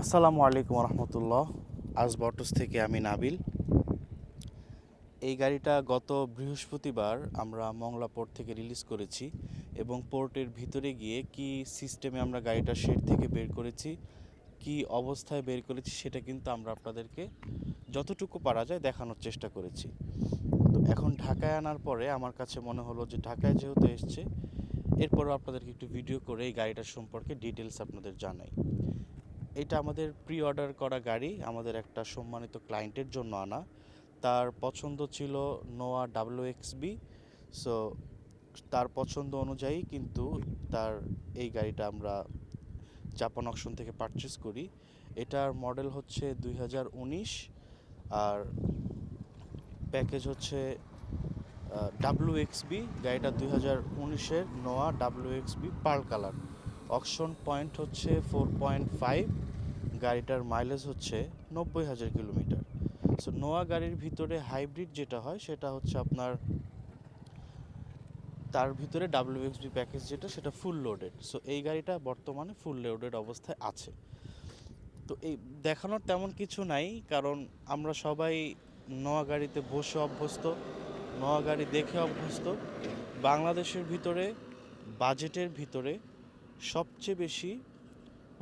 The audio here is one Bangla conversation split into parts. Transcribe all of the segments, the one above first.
আসসালামু আলাইকুম রহমতুল্লাহ। আজ বটস থেকে আমি নাবিল। এই গাড়িটা গত বৃহস্পতিবার আমরা মংলা পোর্ট থেকে রিলিজ করেছি এবং পোর্টের ভিতরে গিয়ে কি সিস্টেমে আমরা গাড়িটা শেড থেকে বের করেছি, কি অবস্থায় বের করেছি সেটা কিন্তু আমরা আপনাদেরকে যতটুকু পারা যায় দেখানোর চেষ্টা করেছি। তো এখন ঢাকায় আনার পরে আমার কাছে মনে হলো যে ঢাকায় যেহেতু এসছে, এরপরও আপনাদেরকে একটু ভিডিও করে এই গাড়িটার সম্পর্কে ডিটেলস আপনাদের জানাই। এটা আমাদের প্রি অর্ডার করা গাড়ি, আমাদের একটা সম্মানিত ক্লায়েন্টের জন্য আনা। তার পছন্দ ছিল Noah W X B so তার পছন্দ অনুযায়ী কিন্তু তার এই গাড়িটা আমরা জাপান অকশন থেকে পারচেস করি। এটার মডেল হচ্ছে দুই হাজার উনিশ, আর প্যাকেজ হচ্ছে ডাব্লিউ এক্স বি গাড়িটা দুই হাজার উনিশের Noah X B pearl colour. Auction point হচ্ছে ফোর পয়েন্ট ফাইভ গাড়িটার মাইলেজ হচ্ছে নব্বই হাজার কিলোমিটার। সো নোয়া গাড়ির ভিতরে হাইব্রিড যেটা হয়, সেটা হচ্ছে আপনার, তার ভিতরে ডাব্লিউএক্সবি প্যাকেজ যেটা, সেটা ফুল লোডেড সো এই গাড়িটা বর্তমানে ফুল লোডেড অবস্থায় আছে। তো এই দেখানোর তেমন কিছু নাই, কারণ আমরা সবাই নোয়া গাড়িতে বসে অভ্যস্ত, নোয়া গাড়ি দেখে অভ্যস্ত। বাংলাদেশের ভিতরে বাজেটের ভিতরে সবচেয়ে বেশি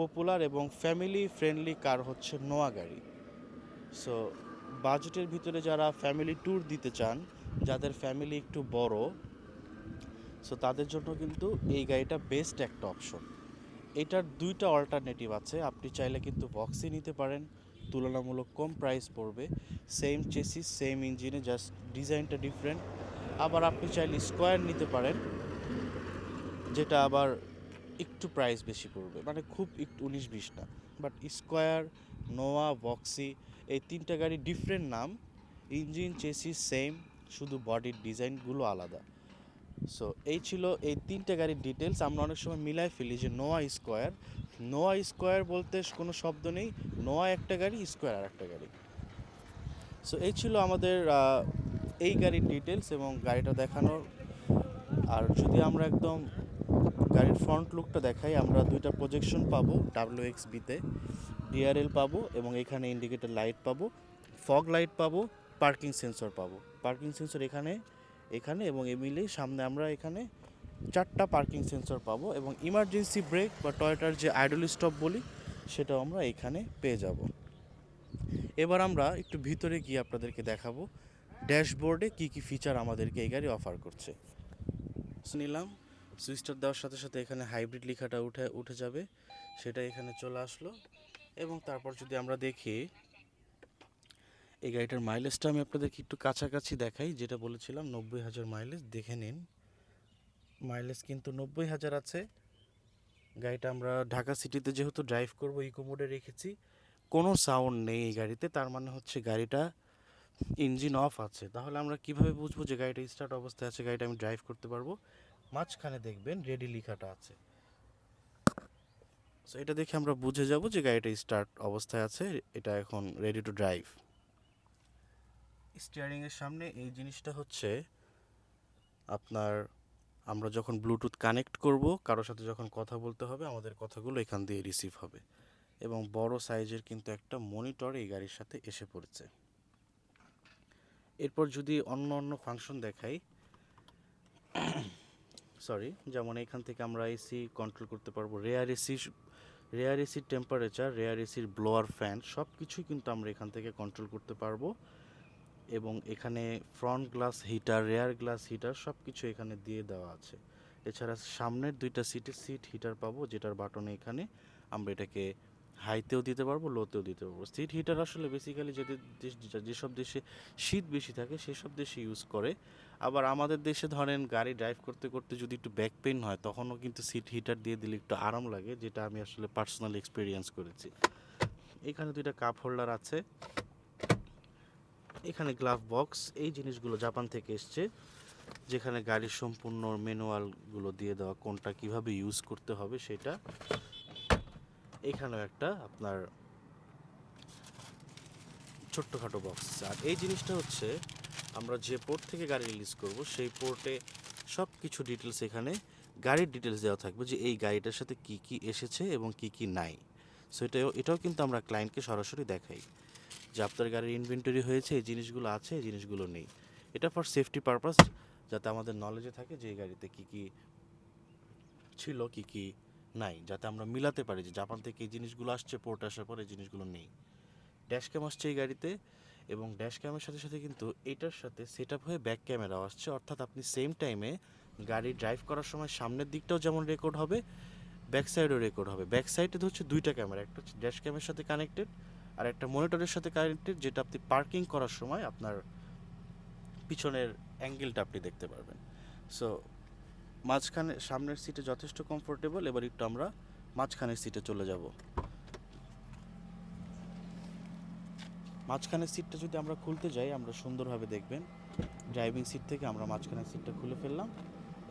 পপুলার এবং ফ্যামিলি ফ্রেন্ডলি কার হচ্ছে নোয়া গাড়ি। সো বাজেটের ভিতরে যারা ফ্যামিলি ট্যুর দিতে চান, যাদের ফ্যামিলি একটু বড় সো তাদের জন্য কিন্তু এই গাড়িটা বেস্ট একটা অপশন এটার দুইটা অল্টারনেটিভ আছে, আপনি চাইলে কিন্তু বক্সই নিতে পারেন, তুলনামূলক কম প্রাইস পড়বে সেম চেসিস সেম ইঞ্জিনে জাস্ট ডিজাইনটা ডিফারেন্ট আবার আপনি চাইলে স্কোয়ার নিতে পারেন, যেটা আবার একটু প্রাইস বেশি পড়বে। মানে খুব একটু উনিশ বিশ না। বাট স্কোয়ার নোয়া বক্সি এই তিনটা গাড়ি ডিফারেন্ট নাম। ইঞ্জিন চেসি সেম শুধু বডির ডিজাইনগুলো আলাদা। সো এই ছিল এই তিনটে গাড়ির ডিটেলস আমরা অনেক সময় মিলাই ফেলি যে নোয়া স্কোয়ার নোয়া স্কোয়ার বলতে কোনো শব্দ নেই। নোয়া একটা গাড়ি স্কোয়ার আর একটা গাড়ি। সো এই ছিল আমাদের এই গাড়ির ডিটেলস এবং গাড়িটা দেখানোর। আর যদি আমরা একদম গাড়ির ফ্রন্ট লুকটা দেখাই, আমরা দুইটা প্রজেকশন পাবো ডাব্লিউ এক্স বিতে ডিআরএল পাবো এবং এখানে ইন্ডিকেটর লাইট পাবো ফগ লাইট পাবো পার্কিং সেন্সর পাবো। পার্কিং সেন্সর এখানে এখানে এবং এ মিলেই সামনে আমরা এখানে চারটা পার্কিং সেন্সর পাবো এবং ইমার্জেন্সি ব্রেক বা টয়টার যে আইডল স্টপ বলি, সেটাও আমরা এখানে পেয়ে যাব। এবার আমরা একটু ভিতরে গিয়ে আপনাদেরকে দেখাবো ড্যাশবোর্ডে কি কি ফিচার আমাদেরকে এই গাড়ি অফার করছে। নিলাম। সুইচটার দেওয়ার সাথে সাথে এখানে হাইব্রিড লেখাটা উঠে উঠে যাবে। সেটা এখানে চলে আসলো। এবং তারপর যদি আমরা দেখি, এই গাড়িটার মাইলেজটা আমি আপনাদেরকে একটু কাছাকাছি দেখাই, যেটা বলেছিলাম নব্বই হাজার মাইলেজ দেখে নিন মাইলেজ কিন্তু নব্বই হাজার আছে। গাড়িটা আমরা ঢাকা সিটিতে যেহেতু ড্রাইভ করব ইকো মোডে রেখেছি। কোনো সাউন্ড নেই এই গাড়িতে, তার মানে হচ্ছে গাড়িটা ইঞ্জিন অফ আছে। তাহলে আমরা কীভাবে বুঝব যে গাড়িটা স্টার্ট অবস্থায় আছে, গাড়িটা আমি ড্রাইভ করতে পারব? মাঝখানে দেখবেন রেডি লেখাটা আছে। সো এটা দেখে আমরা বুঝে যাব যে গাড়িটা স্টার্ট অবস্থায় আছে, এটা এখন রেডি টু ড্রাইভ স্টিয়ারিংয়ের সামনে এই জিনিসটা হচ্ছে আপনার, আমরা যখন ব্লুটুথ কানেক্ট করব, কারোর সাথে যখন কথা বলতে হবে, আমাদের কথাগুলো এখান দিয়ে রিসিভ হবে। এবং বড় সাইজের কিন্তু একটা মনিটর এই গাড়ির সাথে এসে পড়েছে। এরপর যদি অন্য অন্য ফাংশন দেখাই সরি যেমন এখান থেকে আমরা এসি কন্ট্রোল করতে পারব। রেয়ার এসি রেয়ার এসির টেম্পারেচার রেয়ার এসির ব্লোয়ার ফ্যান সব কিছুই কিন্তু আমরা এখান থেকে কন্ট্রোল করতে পারব। এবং এখানে front glass heater rear glass heater সব কিছু এখানে দিয়ে দেওয়া আছে। এছাড়া সামনের দুইটা সিটের সিট হিটার পাবো, যেটার বাটনে এখানে। আমরা এটাকে হাইতেও দিতে পারব লোতেও দিতে পারব। সিট হিটার আসলে বেসিক্যালি যে যেসব দেশে শীত বেশি থাকে, সেসব দেশে ইউজ করে। আবার আমাদের দেশে ধরেন গাড়ি ড্রাইভ করতে করতে যদি একটু ব্যাক পেইন হয়, তখনও কিন্তু সিট হিটার দিয়ে দিলে একটু আরাম লাগে, যেটা আমি আসলে পার্সোনাল এক্সপিরিয়েন্স করেছি। এখানে দুইটা কাপ হোল্ডার আছে। এখানে গ্লাভ বক্স এই জিনিসগুলো জাপান থেকে এসছে, যেখানে গাড়ির সম্পূর্ণ ম্যানুয়ালগুলো দিয়ে দেওয়া, কোনটা কীভাবে ইউজ করতে হবে সেটা। এখানেও একটা আপনার ছোট্টখাটো বক্স আর এই জিনিসটা হচ্ছে, আমরা যে পোর্ট থেকে গাড়ি রিলিজ করব, সেই পোর্টে সব কিছু ডিটেলস এখানে গাড়ির ডিটেলস দেওয়া থাকবে যে এই গাড়িটার সাথে কি কি এসেছে এবং কি কি নাই। সো এটাও এটাও কিন্তু আমরা ক্লায়েন্টকে সরাসরি দেখাই যে আপনার গাড়ির ইনভেন্টরি হয়েছে, এই জিনিসগুলো আছে, এই জিনিসগুলো নেই। এটা ফর সেফটি পারপাস যাতে আমাদের নলেজে থাকে যে এই গাড়িতে কী কী ছিল, কী কী নাই, যাতে আমরা মিলাতে পারি যে জাপান থেকে এই জিনিসগুলো আসছে পোর্ট আসার পর এই জিনিসগুলো নেই। ড্যাশ ক্যাম আসছে এই গাড়িতে এবং ড্যাশ ক্যামের সাথে সাথে কিন্তু এটার সাথে সেট আপ হয়ে ব্যাক ক্যামেরাও আসছে। অর্থাৎ আপনি সেম টাইমে গাড়ি ড্রাইভ করার সময় সামনের দিকটাও যেমন রেকর্ড হবে ব্যাক সাইডেও রেকর্ড হবে। ব্যাক সাইডে তো হচ্ছে দুইটা ক্যামেরা একটা হচ্ছে ড্যাশ ক্যামের সাথে কানেক্টেড আর একটা মনিটরের সাথে কানেক্টেড যেটা আপনি পার্কিং করার সময় আপনার পিছনের অ্যাঙ্গেলটা আপনি দেখতে পারবেন। সো মাঝখানে সামনের সিটে যথেষ্ট কমফোর্টেবল এবার একটু আমরা মাঝখানের সিটে চলে যাব। মাঝখানের সিটটা যদি আমরা খুলতে যাই, আমরা সুন্দরভাবে দেখবেন ড্রাইভিং সিট থেকে আমরা মাঝখানের সিটটা খুলে ফেললাম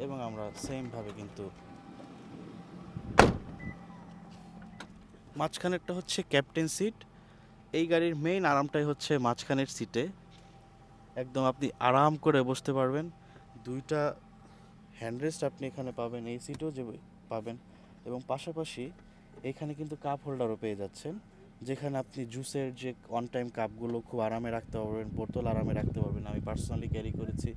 এবং আমরা সেমভাবে কিন্তু মাঝখানেরটা হচ্ছে ক্যাপ্টেন সিট এই গাড়ির মেইন আরামটাই হচ্ছে মাঝখানের সিটে একদম আপনি আরাম করে বসতে পারবেন। দুইটা হ্যান্ডরেস্ট আপনি এখানে পাবেন, এই সিটও যে পাবেন এবং পাশাপাশি এখানে কিন্তু কাপ হোল্ডারও পেয়ে যাচ্ছেন, যেখানে আপনি জুসের যে অন টাইম কাপগুলো খুব আরামে রাখতে পারবেন, বোতল আরামে রাখতে পারবেন, আমি পার্সোনালি ক্যারি করেছি।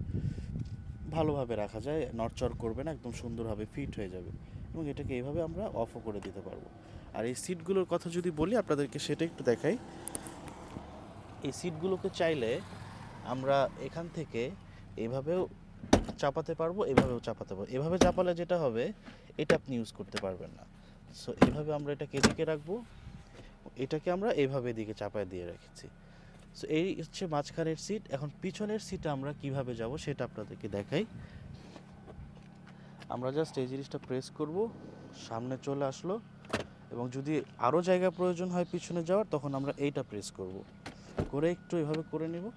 ভালোভাবে রাখা যায়, নড়চড় করবে না একদম সুন্দরভাবে ফিট হয়ে যাবে এবং এটাকে এইভাবে আমরা অফও করে দিতে পারব। আর এই সিটগুলোর কথা যদি বলি, আপনাদেরকে সেটা একটু দেখাই। এই সিটগুলোকে চাইলে আমরা এখান থেকে এইভাবেও চাপাতে পারব, এভাবেও চাপাতে পারব। এভাবে চাপালে যেটা হবে, এটা আপনি ইউজ করতে পারবেন না। সো এভাবে আমরা এটাকে এদিকে রাখব, এটাকে আমরা এভাবে এদিকে চাপায় দিয়ে রেখেছি। সো এই হচ্ছে মাঝখানের সিট এখন পিছনের সিটে আমরা কীভাবে যাব সেটা আপনাদেরকে দেখাই। আমরা জাস্ট এই জিনিসটা প্রেস করব, সামনে চলে আসলো। এবং যদি আরও জায়গা প্রয়োজন হয় পিছনে যাওয়ার, তখন আমরা এইটা প্রেস করব। করে একটু এভাবে করে নেব।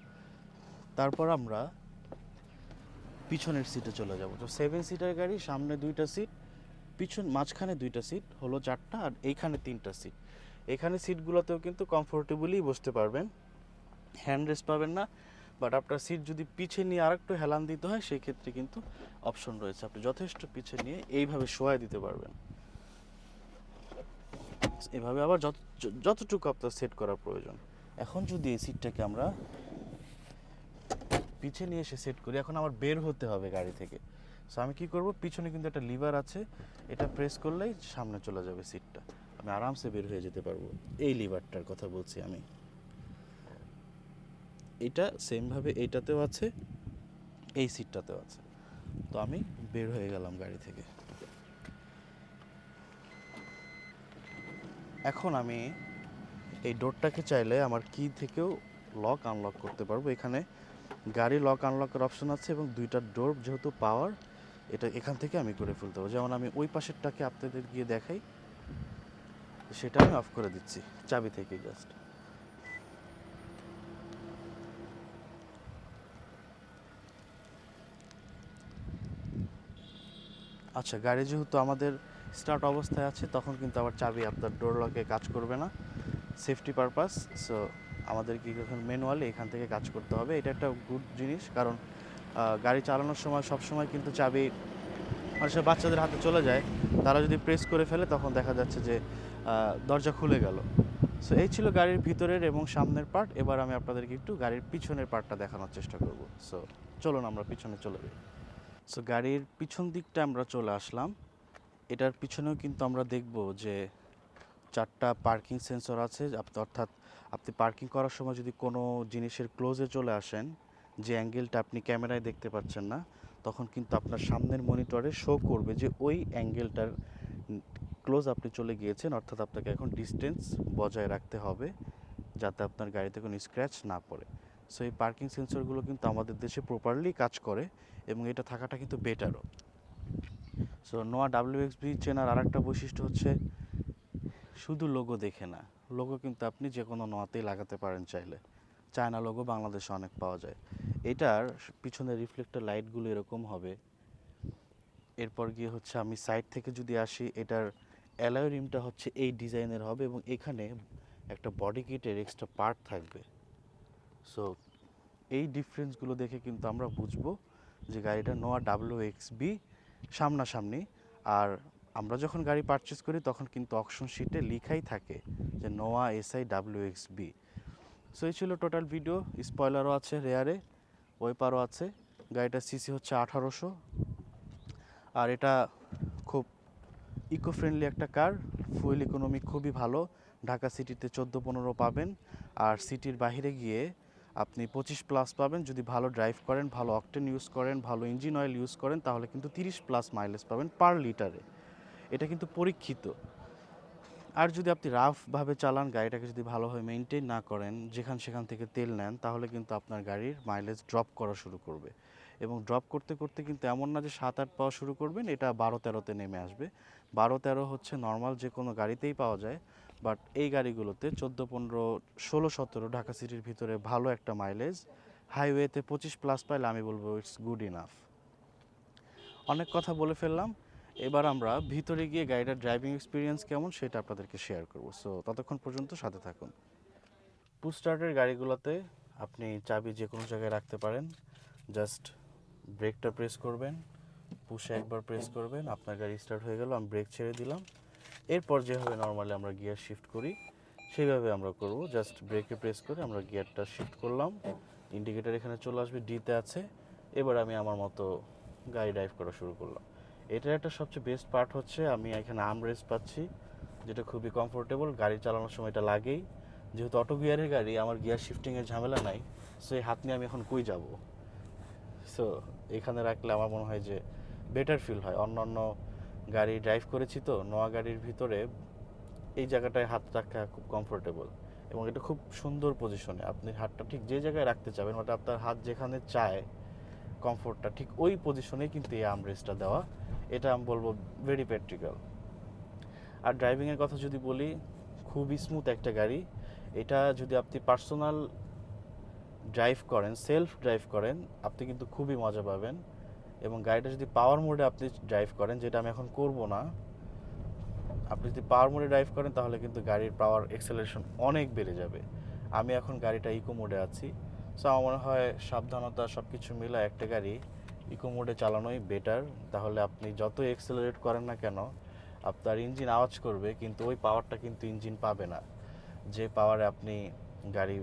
তারপর আমরা পিছনের সিটে চলে যাব। তো সেভেন সিটার গাড়ি, সামনে দুইটা সিট পিছন, মাঝখানে দুইটা সিট হলো চারটা আর এইখানে তিনটা সিট এখানে সিটগুলোতেও কিন্তু কমফোর্টেবলি বসতে পারবেন হ্যান্ড রেস্ট পাবেন না বাট আপনার সিট যদি পিছে নিয়ে আরেকটু হেলান দিতে হয়, সেই ক্ষেত্রে কিন্তু অপশন রয়েছে। আপনি যথেষ্ট পিছে নিয়ে এইভাবে শোয়াই দিতে পারবেন। এভাবে আবার যত, যতটুকু আপনার সেট করার প্রয়োজন। এখন যদি এই সিটটাকে আমরা পিছে নিয়ে এসে সেট করি। এখন আমার বের হতে হবে গাড়ি থেকে। সো আমি কি করব? পিছনে কিন্তু একটা লিভার আছে। এটা প্রেস করলেই সামনে চলে যাবে সিটটা আমি আরামসে বের হয়ে যেতে পারব। এই লিভারটার কথা বলছি আমি। এটা সেমভাবে এইটাতেও আছে, এই সিটটাতেও আছে। তো আমি বের হয়ে গেলাম গাড়ি থেকে। এখন আমি এই ডোরটাকে চাইলে আমার কি থেকেও লক আনলক করতে পারব। এখানে গাড়ি লক আনলকের অপশন আছে এবং দুইটা ডোর যেহেতু পাওয়ার, এটা এখান থেকে আমি করে ফেলতে পারব। যেমন আমি ওই পাশেরটাকে আপনাদের গিয়ে দেখাই, সেটা আমি অফ করে দিচ্ছি, চাবি থেকে জাস্ট আচ্ছা গাড়ি যেহেতু আমাদের স্টার্ট অবস্থায় আছে, তখন কিন্তু আবার চাবি আপনার ডোর লকে কাজ করবে না। সেফটি পারপাস সো আমাদের কি এখন ম্যানুয়ালি এখান থেকে কাজ করতে হবে, এটা একটা গুড জিনিস। কারণ গাড়ি চালানোর সময় সব সময় কিন্তু চাবি সময় বাচ্চাদের হাতে চলে যায়, তারা যদি প্রেস করে ফেলে তখন দেখা যাচ্ছে যে দরজা খুলে গেল। সো এই ছিল গাড়ির ভিতরের এবং সামনের পার্ট এবার আমি আপনাদেরকে একটু গাড়ির পিছনের পার্টটা দেখানোর চেষ্টা করব। সো চলুন আমরা পিছনে চলে যাই। সো গাড়ির পিছন দিকটা আমরা চলে আসলাম। এটার পিছনেও কিন্তু আমরা দেখব যে চারটা পার্কিং সেন্সর আছে। আপ- অর্থাৎ আপনি পার্কিং করার সময় যদি কোনো জিনিসের ক্লোজে চলে আসেন, যে অ্যাঙ্গেলটা আপনি ক্যামেরায় দেখতে পাচ্ছেন না, তখন কিন্তু আপনার সামনের মনিটরে শো করবে যে ওই অ্যাঙ্গেলটার ক্লোজ আপনি চলে গিয়েছেন। অর্থাৎ আপনাকে এখন ডিস্টেন্স বজায় রাখতে হবে, যাতে আপনার গাড়িতে কোনো স্ক্র্যাচ না পড়ে। সো এই পার্কিং সেন্সরগুলো কিন্তু আমাদের দেশে প্রপারলি কাজ করে এবং এটা থাকাটা কিন্তু বেটারও সো নোয়া ডাব্লিউ এক্সবি চেনার আর একটা বৈশিষ্ট্য হচ্ছে শুধু লোগো দেখে না লোগো কিন্তু আপনি যে কোনো নোয়াতেই লাগাতে পারেন চাইলে। চায়না লোগো বাংলাদেশে অনেক পাওয়া যায়। এটার পিছনে রিফ্লেক্টর লাইটগুলো এরকম হবে। এরপর গিয়ে হচ্ছে আমি সাইড থেকে যদি আসি, এটার অ্যালয় রিমটা হচ্ছে এই ডিজাইনের হবে এবং এখানে একটা বডি কিটের এক্সট্রা পার্ট থাকবে। সো এই ডিফারেন্সগুলো দেখে কিন্তু আমরা বুঝব যে গাড়িটা নোয়া ডাব্লিউ এক্স বি সামনাসামনি, আর আমরা যখন গাড়ি পারচেস করি, তখন কিন্তু অকশন শিটে লিখাই থাকে যে Noah SI W X B so এই ছিল টোটাল ভিডিও স্পয়লারও আছে রেয়ারে ওয়েপারও আছে। গাড়িটার সিসি হচ্ছে আঠারোশো। আর এটা খুব ইকো ফ্রেন্ডলি একটা কার ফুয়েল ইকোনমি খুবই ভালো। ঢাকা সিটিতে চোদ্দ পনেরো পাবেন। আর সিটির বাইরে গিয়ে আপনি পঁচিশ প্লাস পাবেন। যদি ভালো ড্রাইভ করেন, ভালো অকটেন ইউজ করেন, ভালো ইঞ্জিন অয়েল ইউজ করেন, তাহলে কিন্তু তিরিশ প্লাস মাইলেজ পাবেন পার লিটারে এটা কিন্তু পরীক্ষিত। আর যদি আপনি রাফভাবে চালান, গাড়িটাকে যদি ভালোভাবে মেনটেন না করেন, যেখান সেখান থেকে তেল নেন, তাহলে কিন্তু আপনার গাড়ির মাইলেজ ড্রপ করা শুরু করবে। এবং ড্রপ করতে করতে কিন্তু এমন না যে সাত আট পাওয়া শুরু করবেন, এটা বারো তেরোতে নেমে আসবে। বারো তেরো হচ্ছে নর্মাল যে কোনো গাড়িতেই পাওয়া যায় বাট এই গাড়িগুলোতে চোদ্দ পনেরো ষোলো সতেরো ঢাকা সিটির ভিতরে ভালো একটা মাইলেজ হাইওয়েতে পঁচিশ প্লাস পাইলে আমি বলব ইটস গুড ইনাফ অনেক কথা বলে ফেললাম এবার আমরা ভিতরে গিয়ে গাড়িটার ড্রাইভিং এক্সপিরিয়েন্স কেমন সেটা আপনাদেরকে শেয়ার করব। সো ততক্ষণ পর্যন্ত সাথে থাকুন। পুশ স্টার্টের গাড়িগুলোতে আপনি চাবি যে কোনো জায়গায় রাখতে পারেন। জাস্ট ব্রেকটা প্রেস করবেন পুষে একবার প্রেস করবেন, আপনার গাড়ি স্টার্ট হয়ে গেল, আমি ব্রেক ছেড়ে দিলাম। এরপর যেভাবে নর্মালি আমরা গিয়ার শিফট করি, সেইভাবে আমরা করব। জাস্ট ব্রেকে প্রেস করে আমরা গিয়ারটা শিফট করলাম। ইন্ডিকেটার এখানে চলে আসবে ডিতে আছে। এবার আমি আমার মতো গাড়ি ড্রাইভ করা শুরু করলাম। এটার একটা সবচেয়ে বেস্ট পার্ট হচ্ছে, আমি এখানে আর্ম রেস্ট পাচ্ছি, যেটা খুবই কমফোর্টেবল গাড়ি চালানোর সময় এটা লাগেই। যেহেতু অটো গিয়ারের গাড়ি, আমার গিয়ার শিফটিংয়ের ঝামেলা নাই সো এই হাত নিয়ে আমি এখন কই যাব? সো এখানে রাখলে আমার মনে হয় যে বেটার ফিল হয়। অন্য অন্য গাড়ি ড্রাইভ করেছি তো, নোয়া গাড়ির ভিতরে, এই জায়গাটায় হাত রাখা খুব কমফোর্টেবল এবং এটা খুব সুন্দর পজিশনে আপনি হাতটা ঠিক যে জায়গায় রাখতে চাবেন ওটা আপনার হাত যেখানে চায় কমফোর্টটা ঠিক ওই পজিশনেই কিন্তু এই আমরেসটা দেওয়া এটা আমি বলব ভেরি প্র্যাকটিক্যাল আর ড্রাইভিংয়ের কথা যদি বলি, খুবই স্মুথ একটা গাড়ি। এটা যদি আপনি পার্সোনাল ড্রাইভ করেন সেলফ ড্রাইভ করেন, আপনি কিন্তু খুবই মজা পাবেন। এবং গাড়িটা যদি পাওয়ার মোডে আপনি ড্রাইভ করেন, যেটা আমি এখন করব না, আপনি যদি পাওয়ার মোডে ড্রাইভ করেন, তাহলে কিন্তু গাড়ির পাওয়ার এক্সেলারেশন অনেক বেড়ে যাবে। আমি এখন গাড়িটা ইকো মোডে আছি। সো আমার মনে হয় সাবধানতা সব কিছু মিলে একটা গাড়ি ইকো মোডে চালানোই বেটার তাহলে আপনি যত এক্সেলারেট করেন না কেন, আপনার ইঞ্জিন আওয়াজ করবে, কিন্তু ওই পাওয়ারটা কিন্তু ইঞ্জিন পাবে না। যে পাওয়ারে আপনি গাড়ি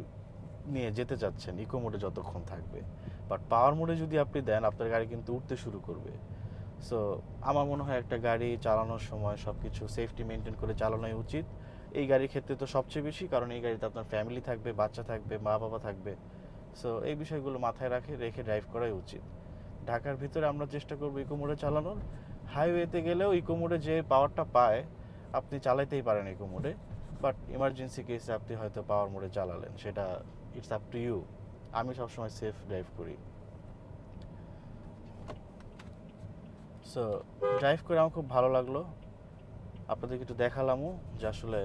নিয়ে যেতে চাচ্ছেন ইকো মোডে যতক্ষণ থাকবে। বাট পাওয়ার মোডে যদি আপনি দেন, আপনার গাড়ি কিন্তু উঠতে শুরু করবে। সো আমার মনে হয় একটা গাড়ি চালানোর সময় সব কিছু সেফটি মেনটেন করে চালানোই উচিত। এই গাড়ির ক্ষেত্রে তো সবচেয়ে বেশি, কারণ এই গাড়িতে আপনার ফ্যামিলি থাকবে, বাচ্চা থাকবে মা বাবা থাকবে। সো এই বিষয়গুলো মাথায় রাখে, রেখে ড্রাইভ করাই উচিত। ঢাকার ভিতরে আমরা চেষ্টা করব ইকো মোডে চালানোর। হাইওয়েতে গেলেও ইকো মোডে যে পাওয়ারটা পায়, আপনি চালাইতেই পারেন ইকো মোডে। বাট ইমার্জেন্সি কেসে আপনি হয়তো পাওয়ার মোডে চালালেন, সেটা ইটস আপ টু ইউ আমি সবসময় সেফ ড্রাইভ করি। সো ড্রাইভ করে আমার খুব ভালো লাগল। আপনাদেরকে একটু দেখালামও যে আসলে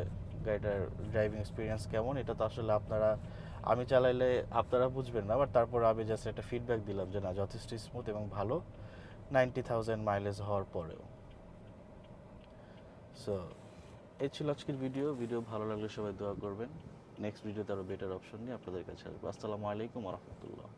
গাড়িটার ড্রাইভিং এক্সপিরিয়েন্স কেমন। এটা তো আসলে আপনারা আমি চালাইলে আপনারা বুঝবেন না বাট তারপর আমি জাস্ট একটা ফিডব্যাক দিলাম যে না, যথেষ্ট স্মুথ এবং ভালো। নাইনটি থাউজেন্ড মাইলেজ হওয়ার পরেও। সো এই ছিল আজকের ভিডিও ভিডিও ভালো লাগলে সবাই দোয়া করবেন। নেক্সট ভিডিওতে আরও বেটার অপশন নিয়ে আপনাদের কাছে আসব। আসসালামু আলাইকুম রহমতুল্লাহ।